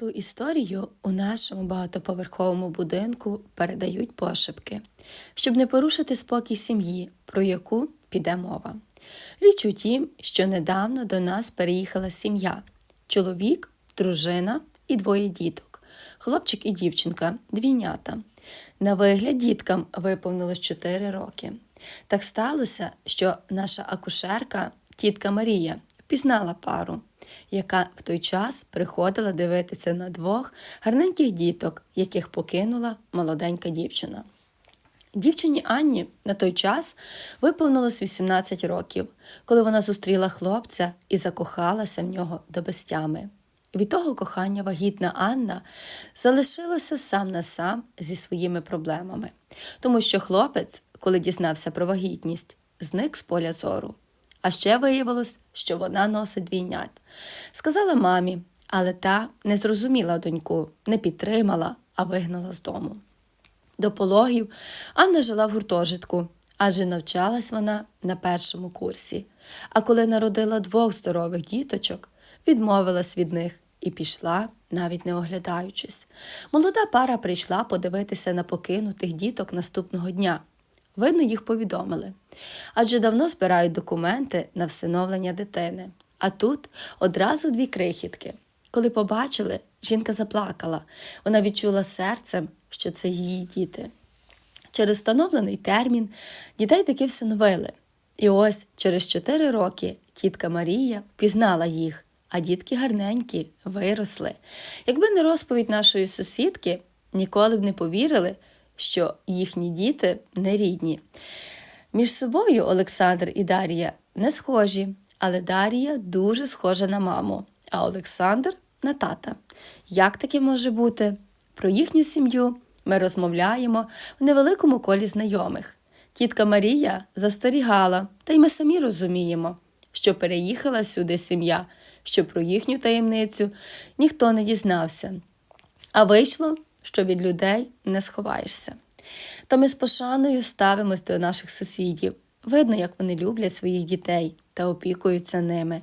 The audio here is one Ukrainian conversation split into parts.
Ту історію у нашому багатоповерховому будинку передають пошепки, щоб не порушити спокій сім'ї, про яку піде мова. Річ у тім, що недавно до нас переїхала сім'я: чоловік, дружина і двоє діток, хлопчик і дівчинка, двійнята. На вигляд діткам виповнилось 4 роки. Так сталося, що наша акушерка, тітка Марія, впізнала пару, яка в той час приходила дивитися на двох гарненьких діток, яких покинула молоденька дівчина. Дівчині Анні на той час виповнилось 18 років, коли вона зустріла хлопця і закохалася в нього до безтями. Від того кохання вагітна Анна залишилася сам на сам зі своїми проблемами, тому що хлопець, коли дізнався про вагітність, зник з поля зору. А ще виявилось, що вона носить двійнят. Сказала мамі, але та не зрозуміла доньку, не підтримала, а вигнала з дому. До пологів Анна жила в гуртожитку, адже навчалась вона на першому курсі. А коли народила двох здорових діточок, відмовилась від них і пішла, навіть не оглядаючись. Молода пара прийшла подивитися на покинутих діток наступного дня. Видно, їх повідомили. Адже давно збирають документи на всиновлення дитини. А тут одразу дві крихітки. Коли побачили, жінка заплакала. Вона відчула серцем, що це її діти. Через встановлений термін дітей таки всиновили. І ось через чотири роки тітка Марія пізнала їх, а дітки гарненькі, виросли. Якби не розповідь нашої сусідки, ніколи б не повірили, що їхні діти не рідні. Між собою Олександр і Дар'я не схожі, але Дар'я дуже схожа на маму, а Олександр на тата. Як таке може бути? Про їхню сім'ю ми розмовляємо в невеликому колі знайомих. Тітка Марія застерігала, та й ми самі розуміємо, що переїхала сюди сім'я, що про їхню таємницю ніхто не дізнався. А вийшло, що від людей не сховаєшся. Та ми з пошаною ставимось до наших сусідів. Видно, як вони люблять своїх дітей та опікуються ними.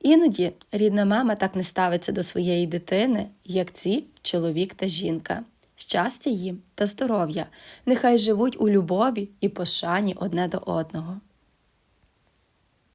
Іноді рідна мама так не ставиться до своєї дитини, як ці чоловік та жінка. Щастя їм та здоров'я, нехай живуть у любові і пошані одне до одного.